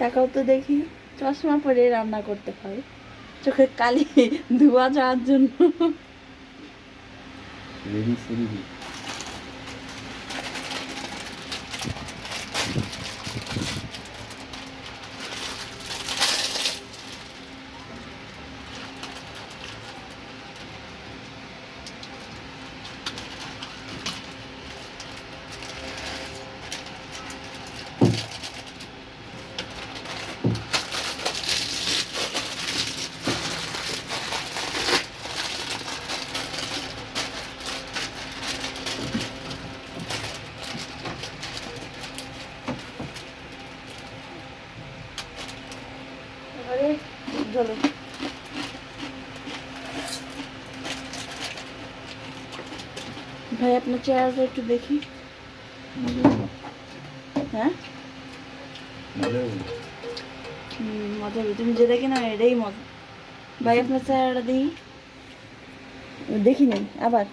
তাকাও তো দেখি চশমা পরে রান্না করতে হয় চোখে কালি ধোয়া যাওয়ার জন্য। এবারে চলো ভাই আপনার চেহারাটা একটু দেখি। হ্যাঁ? মজা তুমি যে দেখি না এটাই মজা। ভাই আপনার চেহারাটা দেখি। দেখি নেই আবার।